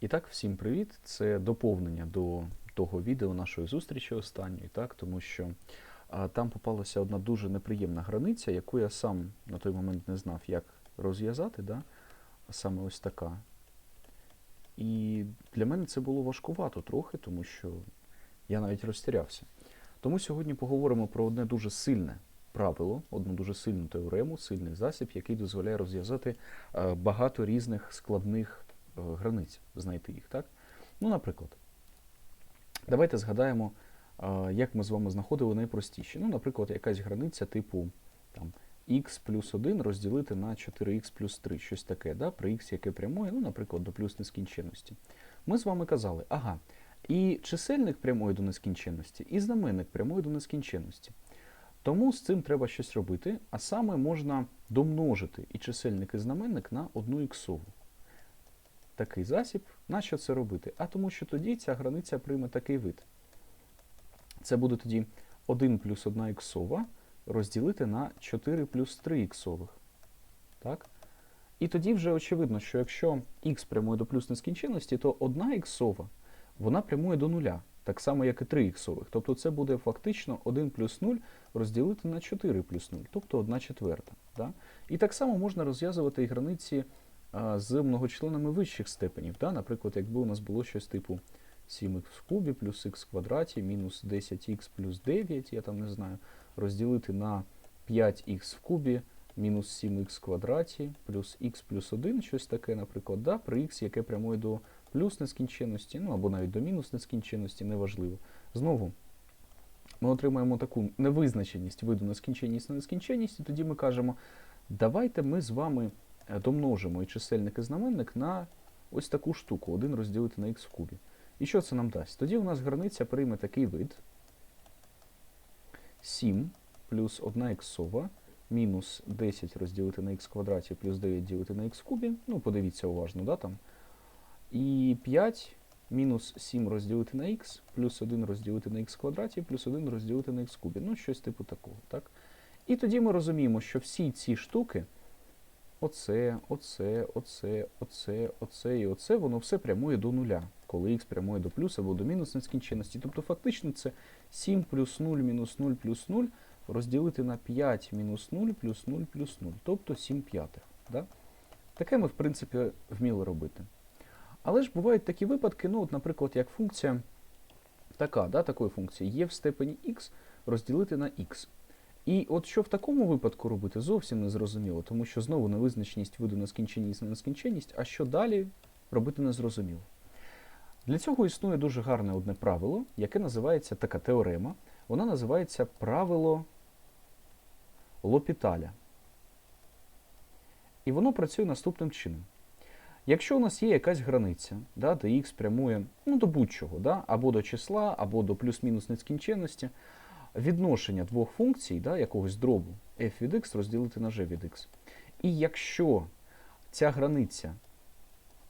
І так, всім привіт! Це доповнення до того відео нашої зустрічі останньої, так, тому що а, там попалася одна дуже неприємна границя, яку я сам на той момент не знав, як розв'язати, да? саме ось така. І для мене це було важкувато трохи, тому що я навіть розтірявся. Тому сьогодні поговоримо про одне дуже сильне правило, одну дуже сильну теорему, сильний засіб, який дозволяє розв'язати е, багато різних складних границь, знайти їх. Так? Ну, наприклад, давайте згадаємо, е, як ми з вами знаходили найпростіші. Ну, наприклад, якась границя типу там, x плюс 1 розділити на 4x плюс 3, щось таке, да? при x, яке прямує, ну, наприклад, до плюс нескінченності. Ми з вами казали, ага, і чисельник прямує до нескінченності, і знаменник прямує до нескінченності. Тому з цим треба щось робити, а саме можна домножити і чисельник, і знаменник на одну іксову. Такий засіб. Нащо це робити? А тому що тоді ця границя прийме такий вид. Це буде тоді 1 плюс 1 іксова розділити на 4 плюс 3 іксових. Так? І тоді вже очевидно, що якщо х прямує до плюс нескінченності, то 1 іксова вона прямує до нуля, так само, як і 3 іксових. Тобто це буде фактично 1 плюс 0 розділити на 4 плюс 0, тобто 1 четверта. Да? І так само можна розв'язувати і границі з многочленами вищих степенів. Да? Наприклад, якби у нас було щось типу 7х в кубі плюс х в квадраті мінус 10х плюс 9, я там не знаю, розділити на 5х в кубі мінус 7х в квадраті плюс х плюс 1, щось таке, наприклад, да? при х, яке прямує до плюс нескінченності, ну або навіть до мінус нескінченності, неважливо. Знову ми отримаємо таку невизначеність виду нескінченність на нескінченність, і тоді ми кажемо, давайте ми з вами домножимо і чисельник і знаменник на ось таку штуку, 1 розділити на х в кубі. І що це нам дасть? Тоді у нас границя прийме такий вид. 7 плюс 1 іксова мінус 10 розділити на х квадраті плюс 9 ділити на х кубі. Ну, подивіться уважно, да, там. І 5 мінус 7 розділити на х, плюс 1 розділити на х квадраті, плюс 1 розділити на х кубі. Ну, щось типу такого. так? І тоді ми розуміємо, що всі ці штуки, оце, оце, оце, оце, оце і оце, воно все прямує до нуля, коли х прямує до плюс або до мінус нескінченності. Тобто фактично це 7 плюс 0 мінус 0 плюс 0 розділити на 5 мінус 0 плюс 0 плюс 0, тобто 7 п'ятих. Да? Таке ми, в принципі, вміли робити. Але ж бувають такі випадки, ну, от, наприклад, як функція така, да, такої функції є в степені x розділити на x. І от що в такому випадку робити, зовсім не зрозуміло, тому що знову невизначеність виду нескінченність на нескінченність, а що далі робити не зрозуміло. Для цього існує дуже гарне одне правило, яке називається така теорема. Вона називається правило Лопіталя. І воно працює наступним чином. Якщо у нас є якась границя, да, де х прямує ну, до будь-чого, да, або до числа, або до плюс-мінус нескінченності, відношення двох функцій, да, якогось дробу f від x розділити на g від x. І якщо ця границя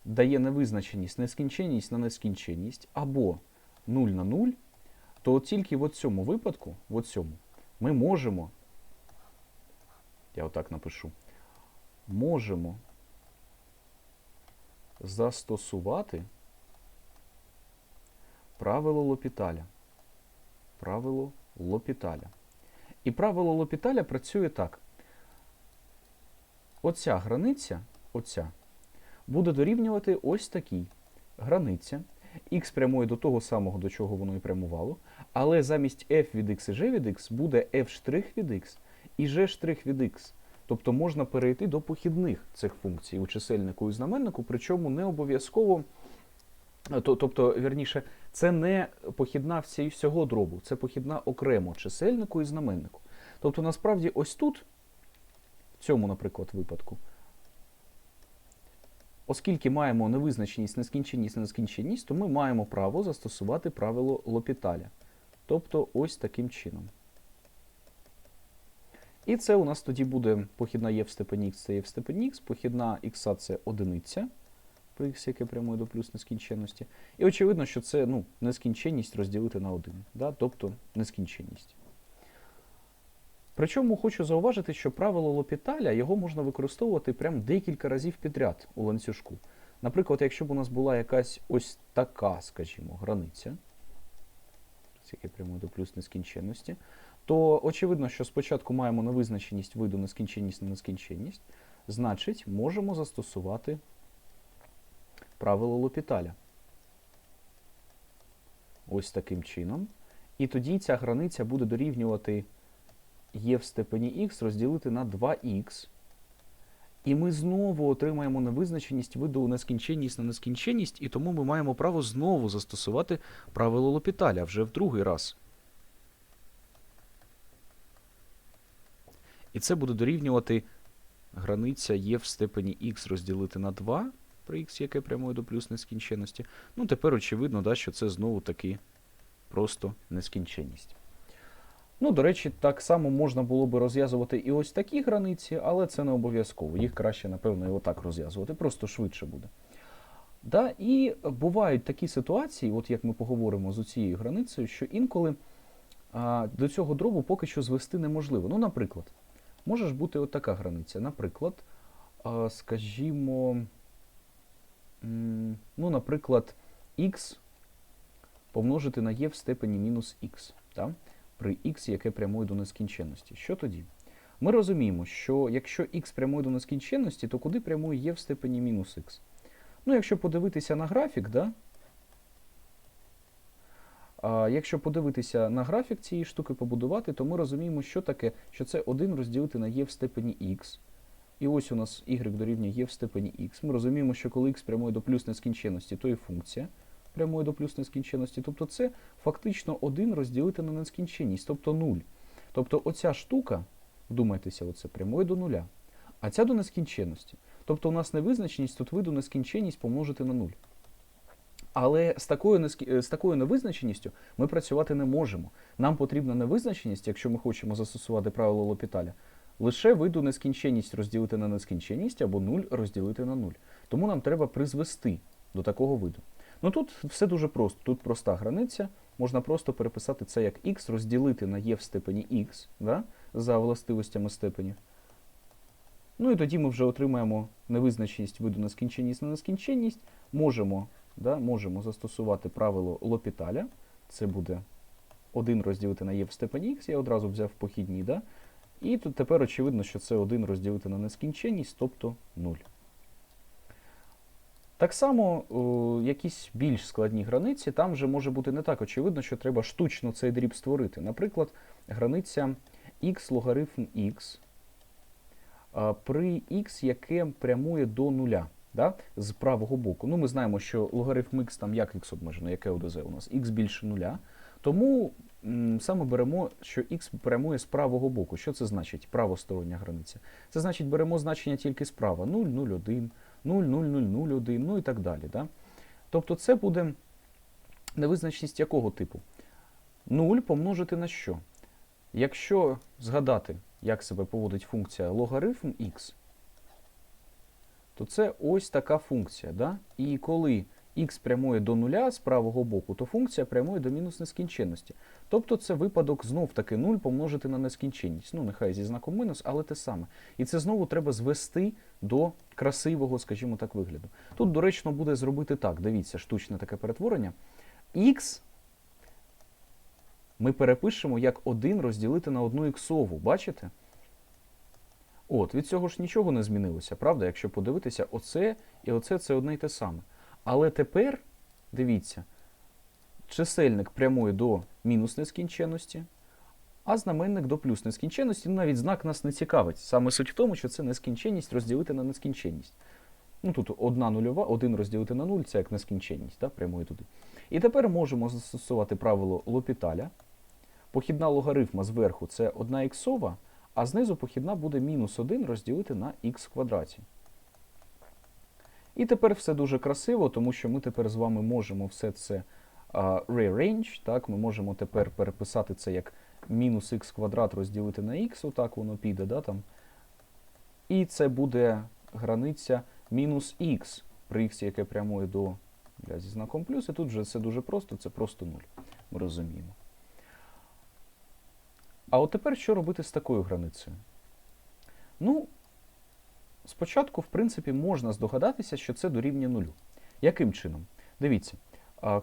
дає невизначеність нескінченність на нескінченність, або 0 на 0, то тільки в цьому випадку, в цьому, ми можемо, я отак напишу, можемо застосувати правило Лопіталя. Правило Лопіталя. І правило Лопіталя працює так. Оця границя, оця, буде дорівнювати ось такій границя. Х прямує до того самого, до чого воно і прямувало, але замість f від x і g від x буде f' від x і g' від x. Тобто можна перейти до похідних цих функцій у чисельнику і знаменнику, причому не обов'язково, тобто, вірніше, це не похідна всього дробу, це похідна окремо чисельнику і знаменнику. Тобто, насправді, ось тут, в цьому, наприклад, випадку, оскільки маємо невизначеність, нескінченність, нескінченність, то ми маємо право застосувати правило Лопіталя. Тобто ось таким чином. І це у нас тоді буде похідна є в степені х, це є в степені х, похідна х це одиниця, х, яке прямує до плюс нескінченності. І очевидно, що це ну, нескінченність розділити на 1, да? тобто нескінченність. Причому хочу зауважити, що правило Лопіталя його можна використовувати прям декілька разів підряд у ланцюжку. Наприклад, якщо б у нас була якась ось така, скажімо, границя, з якої прямує до плюс нескінченності, то очевидно, що спочатку маємо невизначеність виду нескінченність на нескінченність, значить, можемо застосувати правило Лопіталя. Ось таким чином. І тоді ця границя буде дорівнювати є в степені х розділити на 2х. І ми знову отримаємо невизначеність виду нескінченність на нескінченність, і тому ми маємо право знову застосувати правило Лопіталя вже в другий раз. І це буде дорівнювати границя є в степені х розділити на 2 при х, яке прямує до плюс нескінченності. Ну, тепер очевидно, да, що це знову таки просто нескінченність. Ну, до речі, так само можна було би розв'язувати і ось такі границі, але це не обов'язково. Їх краще, напевно, і отак розв'язувати, просто швидше буде. Да, І бувають такі ситуації, от як ми поговоримо з цією границею, що інколи а, до цього дробу поки що звести неможливо. Ну, наприклад, може ж бути от така границя. Наприклад, а, скажімо, ну, наприклад, х помножити на e в степені мінус х. Да? при х, яке прямує до нескінченності. Що тоді? Ми розуміємо, що якщо х прямує до нескінченності, то куди прямує є в степені мінус х? Ну, якщо подивитися на графік, да? а, якщо подивитися на графік цієї штуки побудувати, то ми розуміємо, що таке, що це 1 розділити на є в степені х. І ось у нас y дорівнює є в степені х. Ми розуміємо, що коли х прямує до плюс нескінченності, то і функція прямої до плюс нескінченності. Тобто це фактично 1 розділити на нескінченність, тобто 0. Тобто оця штука, вдумайтеся, оце прямої до нуля, а ця до нескінченності. Тобто у нас невизначеність, тут виду нескінченність помножити на 0. Але з такою з такою невизначеністю ми працювати не можемо. Нам потрібна невизначеність, якщо ми хочемо застосувати правило Лопіталя, лише виду нескінченність розділити на нескінченність або 0 розділити на 0. Тому нам треба призвести до такого виду. Ну тут все дуже просто. Тут проста границя. Можна просто переписати це як х, розділити на є в степені х да, за властивостями степенів. Ну і тоді ми вже отримаємо невизначеність виду нескінченність на нескінченність. Можемо да, можемо застосувати правило Лопіталя. Це буде 1 розділити на є в степені х, я одразу взяв похідні. Да? І тут тепер очевидно, що це 1 розділити на нескінченність, тобто 0. Так само о, якісь більш складні границі, там вже може бути не так очевидно, що треба штучно цей дріб створити. Наприклад, границя x логарифм x при x, яке прямує до нуля да, з правого боку. Ну, Ми знаємо, що логарифм x там як x обмежено, яке ОДЗ у нас? x більше нуля. Тому саме беремо, що x прямує з правого боку. Що це значить? Правостороння границя. Це значить, беремо значення тільки справа 0, 0, 1. 0,0001, ну і так далі. Да? Тобто це буде невизначність якого типу? 0 помножити на що? Якщо згадати, як себе поводить функція логарифм x, то це ось така функція. Да? І коли х прямує до нуля з правого боку, то функція прямує до мінус нескінченності. Тобто це випадок знов-таки 0 помножити на нескінченність. Ну, нехай зі знаком мінус, але те саме. І це знову треба звести до красивого, скажімо так, вигляду. Тут доречно буде зробити так. Дивіться, штучне таке перетворення. Х ми перепишемо як 1 розділити на одну іксову. Бачите? От, від цього ж нічого не змінилося, правда? Якщо подивитися, оце і оце це одне й те саме. Але тепер, дивіться, чисельник прямує до мінус нескінченності, а знаменник до плюс нескінченності. Ну, навіть знак нас не цікавить. Саме суть в тому, що це нескінченність розділити на нескінченність. Ну, Тут одна нульова, один розділити на нуль це як нескінченність, так, прямує туди. І тепер можемо застосувати правило Лопіталя. Похідна логарифма зверху це 1 іксова, а знизу похідна буде мінус 1 розділити на х квадраті. І тепер все дуже красиво, тому що ми тепер з вами можемо все це rearrange, так, Ми можемо тепер переписати це як мінус х квадрат розділити на х, отак воно піде. да, там. І це буде границя мінус х при х, яке прямує до зі знаком плюс. І тут вже все дуже просто, це просто 0. Ми розуміємо. А от тепер що робити з такою границею? Ну, спочатку, в принципі, можна здогадатися, що це дорівнює нулю. Яким чином? Дивіться,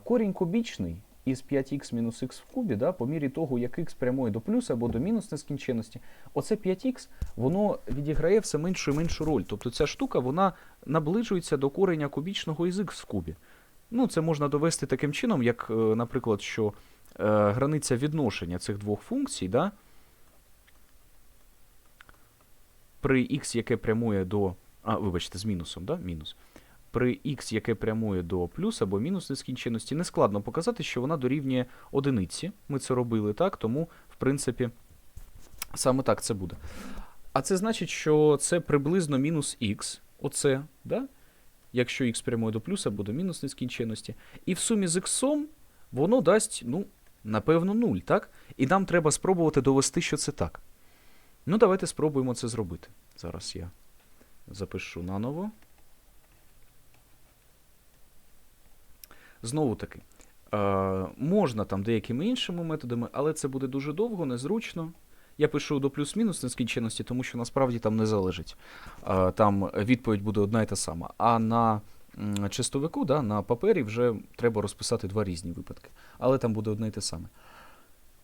корінь кубічний із 5х мінус х в кубі, да, по мірі того, як х прямує до плюса або до мінус нескінченності, оце 5х, воно відіграє все меншу і меншу роль. Тобто ця штука вона наближується до кореня кубічного із х в кубі. Ну, це можна довести таким чином, як, е, наприклад, що е, границя відношення цих двох функцій, да, при х, яке прямує до. А, вибачте, з мінусом, да? мінус. При х, яке прямує до плюс або мінус нескінченності, не складно показати, що вона дорівнює одиниці. Ми це робили так, тому, в принципі, саме так це буде. А це значить, що це приблизно мінус х, оце, да? якщо х прямує до плюс або до мінус нескінченності. І в сумі з х воно дасть, ну, напевно, 0, так? І нам треба спробувати довести, що це так. Ну, давайте спробуємо це зробити. Зараз я запишу наново. Знову таки, е, можна там деякими іншими методами, але це буде дуже довго, незручно. Я пишу до плюс-мінус нескінченності, тому що насправді там не залежить. Е, там відповідь буде одна і та сама. А на чистовику, да, на папері вже треба розписати два різні випадки. Але там буде одне і те саме.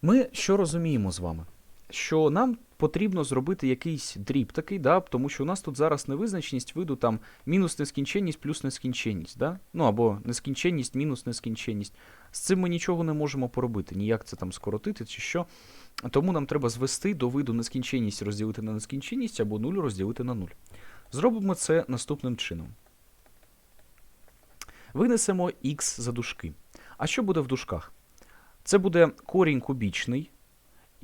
Ми що розуміємо з вами? Що нам потрібно зробити якийсь дріб такий, да, тому що у нас тут зараз невизначеність виду там мінус нескінченність плюс нескінченність, да? ну або нескінченність мінус нескінченність. З цим ми нічого не можемо поробити, ніяк це там скоротити чи що. Тому нам треба звести до виду нескінченність розділити на нескінченність або 0 розділити на 0. Зробимо це наступним чином. Винесемо х за дужки. А що буде в дужках? Це буде корінь кубічний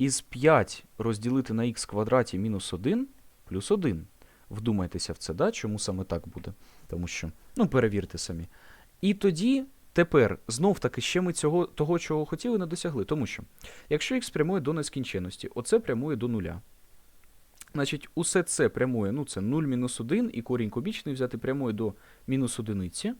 із 5 розділити на х квадраті мінус 1 плюс 1. Вдумайтеся в це, да? чому саме так буде. Тому що, ну, перевірте самі. І тоді, тепер, знов таки, ще ми цього, того, чого хотіли, не досягли. Тому що, якщо х прямує до нескінченності, оце прямує до нуля. Значить, усе це прямує, ну, це 0 мінус 1, і корінь кубічний взяти прямує до мінус одиниці.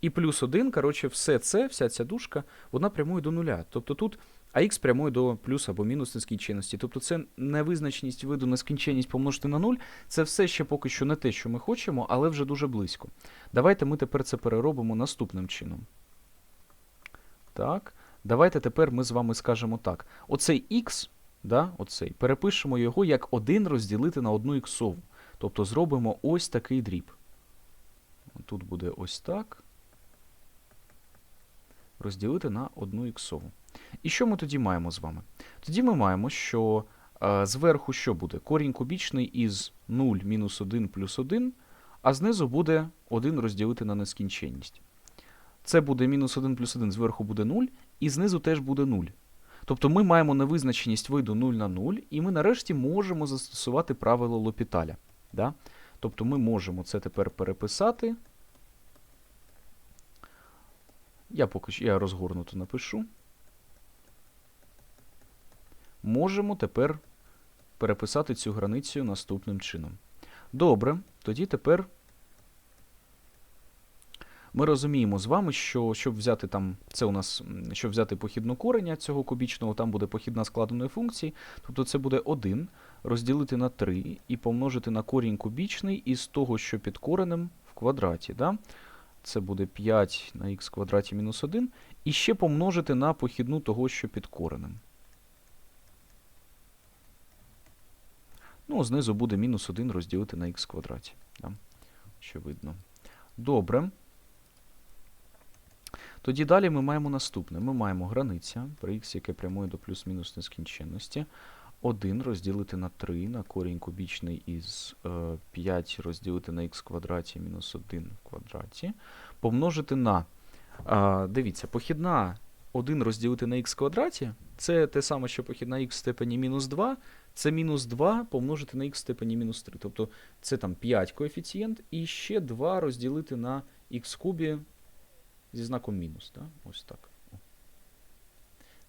І плюс 1, коротше, все це, вся ця дужка, вона прямує до нуля. Тобто тут а х прямує до плюс або мінус нескінченності. Тобто це невизначеність виду нескінченність помножити на 0. Це все ще поки що не те, що ми хочемо, але вже дуже близько. Давайте ми тепер це переробимо наступним чином. Так. Давайте тепер ми з вами скажемо так. Оцей х, да, оцей, перепишемо його як 1 розділити на 1 іксову. Тобто зробимо ось такий дріб. Тут буде ось так. Розділити на 1 іксову. І що ми тоді маємо з вами? Тоді ми маємо, що е, зверху що буде? Корінь кубічний із 0 мінус 1 плюс 1, а знизу буде 1 розділити на нескінченність. Це буде мінус 1 плюс 1, зверху буде 0, і знизу теж буде 0. Тобто ми маємо невизначеність виду 0 на 0, і ми нарешті можемо застосувати правило Лопіталя. Да? Тобто ми можемо це тепер переписати. Я поки що я розгорнуто напишу можемо тепер переписати цю границю наступним чином. Добре, тоді тепер ми розуміємо з вами, що щоб взяти там, це у нас, щоб взяти похідну кореня цього кубічного, там буде похідна складеної функції, тобто це буде 1 розділити на 3 і помножити на корінь кубічний із того, що під коренем в квадраті. Да? Це буде 5 на х квадраті мінус 1, і ще помножити на похідну того, що під коренем. Ну, знизу буде мінус 1 розділити на х квадраті. Да? Очевидно. Добре. Тоді далі ми маємо наступне. Ми маємо границя при х, яке прямує до плюс-мінус нескінченності. 1 розділити на 3 на корінь кубічний із е, 5 розділити на х квадраті мінус 1 в квадраті. Помножити на. Е, дивіться, похідна 1 розділити на х квадраті це те саме, що похідна х в степені мінус 2. Це мінус 2 помножити на х в степені мінус 3. Тобто це там 5 коефіцієнт, і ще 2 розділити на х кубі зі знаком мінус. Да? Ось так.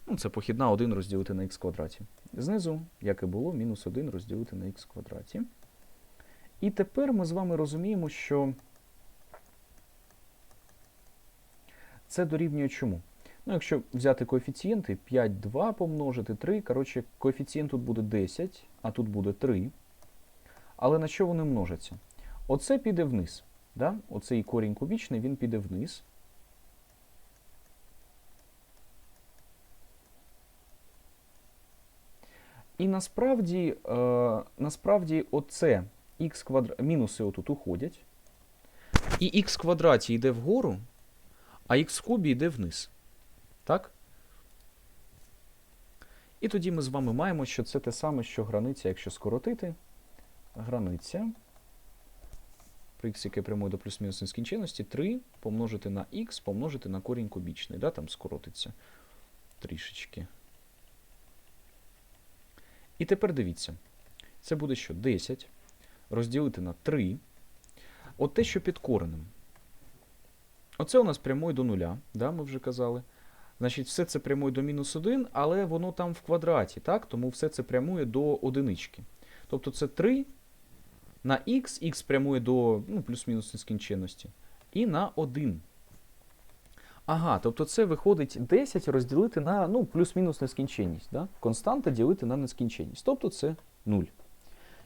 Ну, Це похідна 1 розділити на х квадраті. Знизу, як і було, мінус 1 розділити на х квадраті. І тепер ми з вами розуміємо, що це дорівнює чому? Ну, якщо взяти коефіцієнти 5, 2 помножити 3, коротше, коефіцієнт тут буде 10, а тут буде 3. Але на що вони множаться? Оце піде вниз. Да? Оцей корінь кубічний, він піде вниз. І насправді, е, насправді оце х квадр... мінуси отут уходять. І х квадраті йде вгору, а х кубі йде вниз. Так? І тоді ми з вами маємо, що це те саме, що границя, якщо скоротити. Границя при х, яке прямує до плюс-мінус нескінченності, 3 помножити на х, помножити на корінь кубічний. Да, Там скоротиться трішечки. І тепер дивіться. Це буде що? 10 розділити на 3. От те, що під коренем. Оце у нас прямує до нуля, да, ми вже казали. Значить, все це прямує до мінус 1, але воно там в квадраті, так? Тому все це прямує до одинички. Тобто це 3 на х, х прямує до ну, плюс-мінус нескінченності. І на 1. Ага, тобто це виходить 10 розділити на ну, плюс-мінус нескінченність. Да? Константа ділити на нескінченність. Тобто це 0.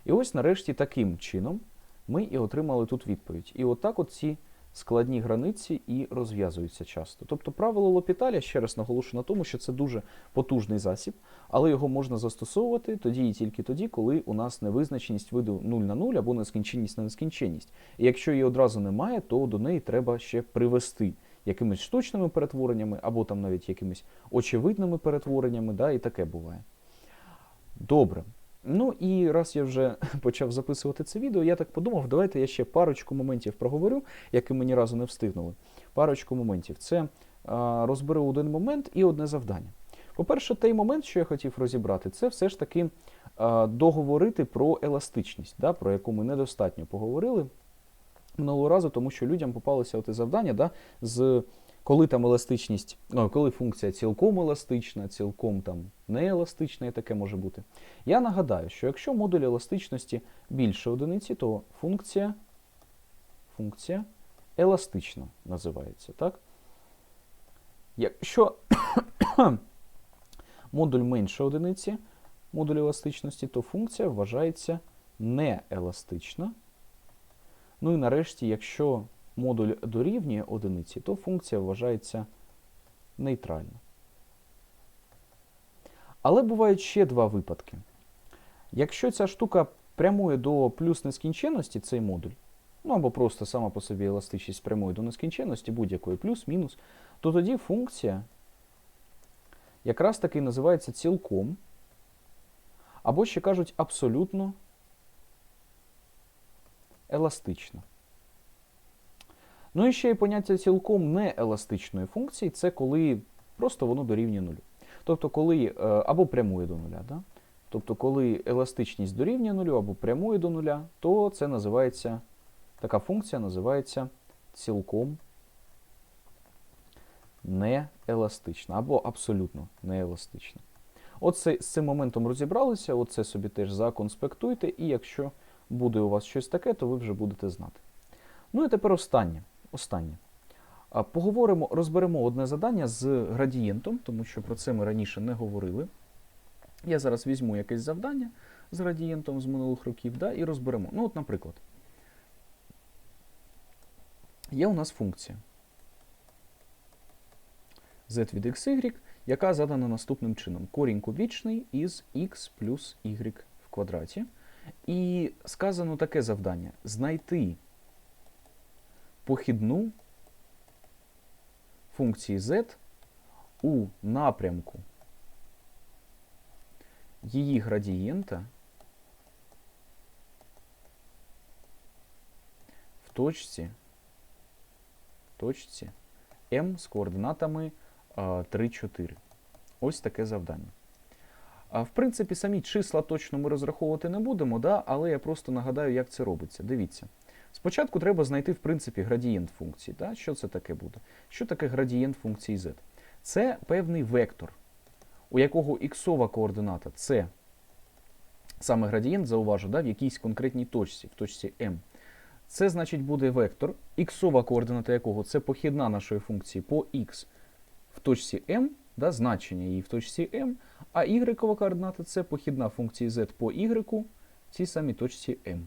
І ось нарешті таким чином ми і отримали тут відповідь. І отак от ці складні границі і розв'язуються часто. Тобто правило Лопіталя, ще раз наголошую на тому, що це дуже потужний засіб, але його можна застосовувати тоді і тільки тоді, коли у нас невизначеність виду 0 на 0 або нескінченність на нескінченність. І якщо її одразу немає, то до неї треба ще привести якимись штучними перетвореннями, або там навіть якимись очевидними перетвореннями, да, і таке буває. Добре. Ну і раз я вже почав записувати це відео, я так подумав, давайте я ще парочку моментів проговорю, які ми ні разу не встигнули. Парочку моментів. Це а, розберу один момент і одне завдання. По-перше, той момент, що я хотів розібрати, це все ж таки договорити про еластичність, да, про яку ми недостатньо поговорили минулого разу, тому що людям попалося оте завдання, да, з коли там еластичність, ну, коли функція цілком еластична, цілком там нееластична, і таке може бути. Я нагадаю, що якщо модуль еластичності більше одиниці, то функція функція еластична називається. так? Якщо модуль менше одиниці, модуль еластичності, то функція вважається нееластична. Ну і нарешті, якщо модуль дорівнює одиниці, то функція вважається нейтральна. Але бувають ще два випадки. Якщо ця штука прямує до плюс нескінченності, цей модуль, ну або просто сама по собі еластичність прямує до нескінченності, будь-якої плюс-мінус, то тоді функція якраз таки називається цілком, або ще кажуть абсолютно еластична. Ну і ще й поняття цілком нееластичної функції це коли просто воно дорівнює нулю. Тобто, коли е, або прямує до нуля. Да? Тобто, коли еластичність дорівнює нулю або прямує до нуля, то це називається, така функція називається цілком нееластична або абсолютно нееластична. Оце з цим моментом розібралися, оце собі теж законспектуйте, і якщо буде у вас щось таке, то ви вже будете знати. Ну і тепер останнє. останнє. Поговоримо, розберемо одне завдання з градієнтом, тому що про це ми раніше не говорили. Я зараз візьму якесь завдання з градієнтом з минулих років да, і розберемо. Ну, от, наприклад, є у нас функція z від xy, яка задана наступним чином. Корінь кубічний із x плюс y в квадраті. І сказано таке завдання: знайти похідну функції z у напрямку її градієнта в точці, точці m з координатами 3, 4. Ось таке завдання. В принципі, самі числа точно ми розраховувати не будемо, да? але я просто нагадаю, як це робиться. Дивіться. Спочатку треба знайти, в принципі, градієнт функції. Да? Що це таке буде? Що таке градієнт функції z? Це певний вектор, у якого іксова координата це саме градієнт, зауважу, да, в якійсь конкретній точці, в точці m. Це значить буде вектор, іксова координата якого це похідна нашої функції по x в точці m, да, значення її в точці m, а y координата це похідна функції z по y в цій самій точці m.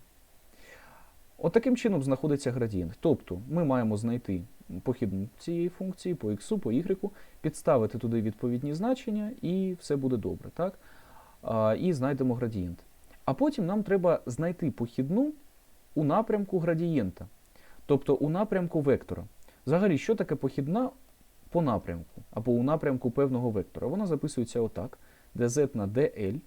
От таким чином знаходиться градієнт. Тобто ми маємо знайти похідну цієї функції по x, по y, підставити туди відповідні значення, і все буде добре. Так? А, і знайдемо градієнт. А потім нам треба знайти похідну у напрямку градієнта, тобто у напрямку вектора. Взагалі, що таке похідна по напрямку або у напрямку певного вектора? Вона записується отак: dz на dl.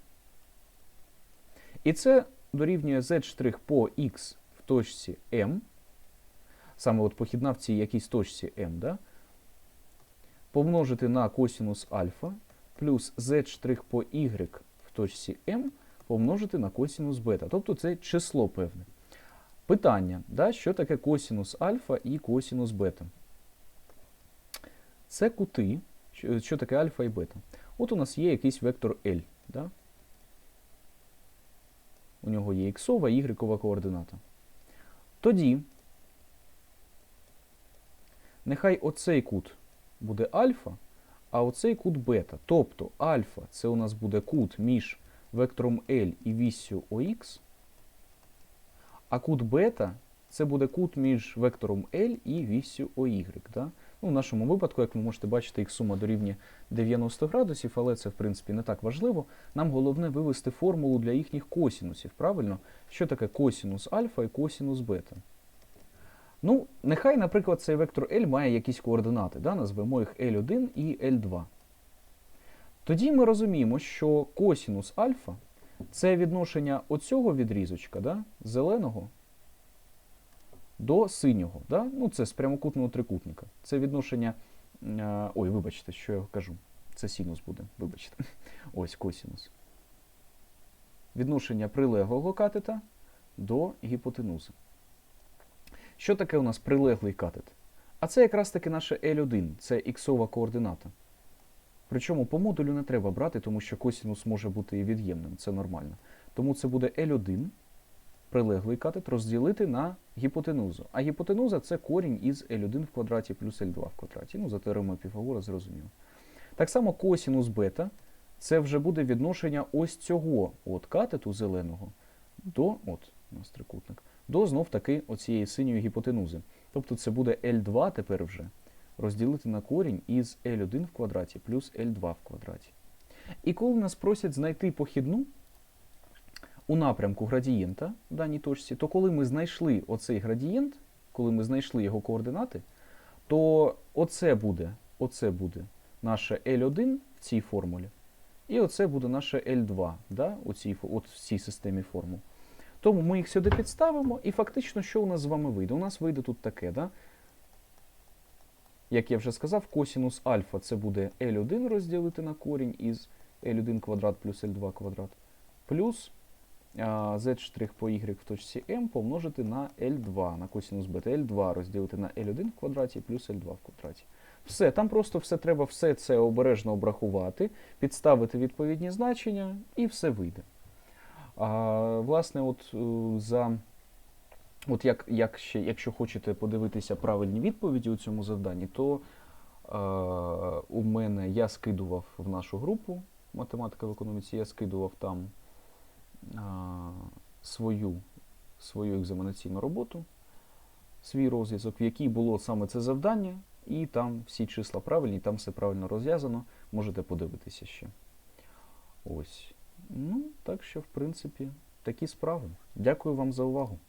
І це дорівнює z' по x в точці m. Саме от похідна в цій якійсь точці m, да? помножити на косінус альфа плюс z' по y в точці m помножити на косінус бета. Тобто це число певне. Питання, да, що таке косінус альфа і косінус бета? Це кути, що, таке альфа і бета. От у нас є якийсь вектор L. Да? У нього є іксова і ігрекова координата. Тоді нехай оцей кут буде альфа, а оцей кут бета. Тобто альфа це у нас буде кут між вектором L і віссю ОХ, а кут бета це буде кут між вектором L і віссю ОY. Да? Ну, в нашому випадку, як ви можете бачити, їх сума дорівнює 90 градусів, але це, в принципі, не так важливо. Нам головне вивести формулу для їхніх косінусів. Правильно? Що таке косінус альфа і косінус бета? Ну, нехай, наприклад, цей вектор L має якісь координати. Да? Назвемо їх L1 і L2. Тоді ми розуміємо, що косінус альфа це відношення оцього відрізочка, да? зеленого до синього. Да? Ну, це з прямокутного трикутника. Це відношення. е, Ой, вибачте, що я кажу. Це синус буде, вибачте. Ось косінус. Відношення прилеглого катета до гіпотенузи. Що таке у нас прилеглий катет? А це якраз таки наше L1, це іксова координата. Причому по модулю не треба брати, тому що косінус може бути і від'ємним, це нормально. Тому це буде L1, прилеглий катет, розділити на гіпотенузу. А гіпотенуза це корінь із L1 в квадраті плюс L2 в квадраті. Ну, за теоремою Піфагора зрозуміло. Так само косінус бета це вже буде відношення ось цього от катету зеленого до, от у нас трикутник, до знов таки оцієї синьої гіпотенузи. Тобто це буде L2 тепер вже розділити на корінь із L1 в квадраті плюс L2 в квадраті. І коли нас просять знайти похідну у напрямку градієнта в даній точці, то коли ми знайшли оцей градієнт, коли ми знайшли його координати, то оце буде, оце буде наше L1 в цій формулі, і оце буде наше L2 да, у цій, от в цій системі формул. Тому ми їх сюди підставимо, і фактично, що у нас з вами вийде? У нас вийде тут таке, да? як я вже сказав, косінус альфа це буде L1 розділити на корінь із L1 квадрат плюс L2 квадрат, плюс z' по y в точці m помножити на L2, на косінус бета L2 розділити на L1 в квадраті плюс L2 в квадраті. Все, там просто все треба все це обережно обрахувати, підставити відповідні значення, і все вийде. А, власне, от е, за От як, як ще, якщо хочете подивитися правильні відповіді у цьому завданні, то е, у мене я скидував в нашу групу математика в економіці, я скидував там свою, свою екзаменаційну роботу, свій розв'язок, в якій було саме це завдання, і там всі числа правильні, там все правильно розв'язано. Можете подивитися ще. Ось. Ну, так що, в принципі, такі справи. Дякую вам за увагу.